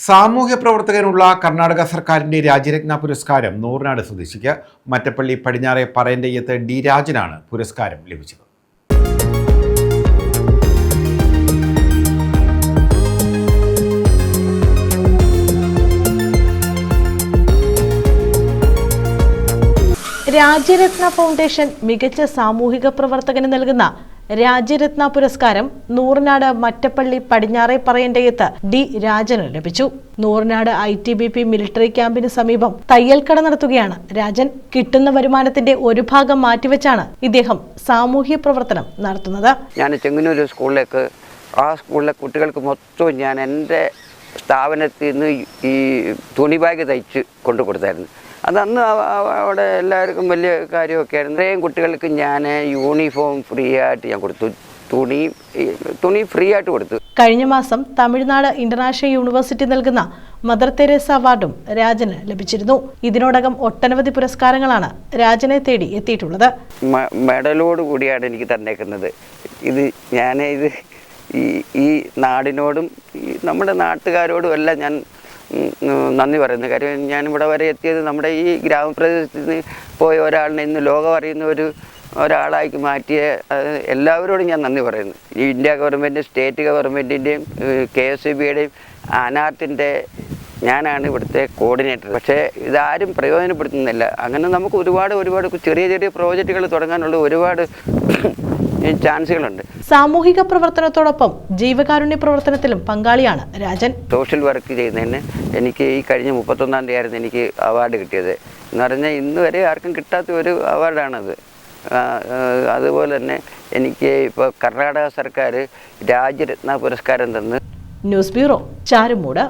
സാമൂഹ്യ പ്രവർത്തകനുള്ള കർണാടക സർക്കാരിന്റെ രാജ്യരത്ന പുരസ്കാരം നൂറിനാട് സ്വദേശിക്ക് മറ്റപ്പള്ളി പടിഞ്ഞാറെ പറയന്റെയ്യത്ത് ഡി രാജനാണ് പുരസ്കാരം ലഭിച്ചത്. രാജ്യരത്ന ഫൗണ്ടേഷൻ മികച്ച സാമൂഹിക പ്രവർത്തകന് നൽകുന്ന രാജ്യരത്ന പുരസ്കാരം നൂറിനാട് മറ്റപ്പള്ളി പടിഞ്ഞാറെ പറയണ്ടയത്ത് ഡി രാജന് ലഭിച്ചു. Nooranad I T B P military ക്യാമ്പിന് സമീപം തയ്യൽക്കട നടത്തുകയാണ് രാജൻ. കിട്ടുന്ന വരുമാനത്തിന്റെ ഒരു ഭാഗം മാറ്റിവെച്ചാണ് ഇദ്ദേഹം സാമൂഹ്യ പ്രവർത്തനം നടത്തുന്നത്. ഞാൻ ചെങ്ങന്നൂർ സ്കൂളിലേക്ക് ആ സ്കൂളിലെ കുട്ടികൾക്ക് മൊത്തം ഞാൻ എന്റെ സ്ഥാപനത്തിൽ നിന്ന് ഈ തുണി ബാഗ് തയ്ച്ച് കൊണ്ടു കൊടുത്തായിരുന്നു അത് അന്ന് അവ- അവ- അവിടെ എല്ലാവർക്കും വലിയ കാര്യമൊക്കെ ആയിരുന്നു ഇത്രയും കുട്ടികൾക്ക് ഞാൻ യൂണിഫോം ഫ്രീ ആയിട്ട് ഞാൻ കൊടുത്തു. തുണി തുണി ഫ്രീ ആയിട്ട് കൊടുത്തു. കഴിഞ്ഞ മാസം തമിഴ്നാട് ഇന്റർനാഷണൽ യൂണിവേഴ്സിറ്റി നൽകുന്ന മദർ തെരേസ അവാർഡും രാജന് ലഭിച്ചിരുന്നു. ഇതിനോടകം ഒട്ടനവധി പുരസ്കാരങ്ങളാണ് രാജനെ തേടി എത്തിയിട്ടുള്ളത്. മെഡലോട് കൂടിയാണ് എനിക്ക് തന്നേക്കുന്നത്. ഇത് ഞാൻ ഇത് ഈ ഈ നാടിനോടും നമ്മുടെ നാട്ടുകാരോടും എല്ലാം ഞാൻ നന്ദി പറയുന്നു. കാര്യം ഞാനിവിടെ വരെ എത്തിയത് നമ്മുടെ ഈ ഗ്രാമപ്രദേശത്ത് പോയ ഒരാളിനെ ഇന്ന് ലോകം അറിയുന്ന ഒരു ഒരാളായി മാറ്റിയ എല്ലാവരോടും ഞാൻ നന്ദി പറയുന്നു. ഈ ഇന്ത്യ ഗവൺമെന്റ് സ്റ്റേറ്റ് ഗവൺമെന്റിന്റെയും കെ എസ് സി ബിയുടെയും അനാത്തിന്റെ ഞാനാണ് ഇവിടുത്തെ കോർഡിനേറ്റർ പക്ഷേ ഇതാരും പ്രയോജനപ്പെടുത്തുന്നില്ല. അങ്ങനെ നമുക്ക് ഒരുപാട് ഒരുപാട് ചെറിയ ചെറിയ പ്രോജക്റ്റുകൾ തുടങ്ങാനുള്ള ഒരുപാട് ചാൻസുകളുണ്ട് സാമൂഹിക പ്രവർത്തനത്തോടൊപ്പം ജീവകാരുണ്യ പ്രവർത്തനത്തിലും പങ്കാളിയാണ് രാജൻ. സോഷ്യൽ വർക്ക് ചെയ്യുന്നതിന് എനിക്ക് ഈ കഴിഞ്ഞ മുപ്പത്തൊന്നാം തീയതി ആയിരുന്നു എനിക്ക് അവാർഡ് കിട്ടിയത്. എന്ന് പറഞ്ഞാൽ ഇന്ന് വരെ ആർക്കും കിട്ടാത്ത ഒരു അവാർഡാണത് അതുപോലെ തന്നെ എനിക്ക് ഇപ്പോൾ കർണാടക സർക്കാർ രാജ്യരത്ന പുരസ്കാരം തന്ന്. News bureau Charummood.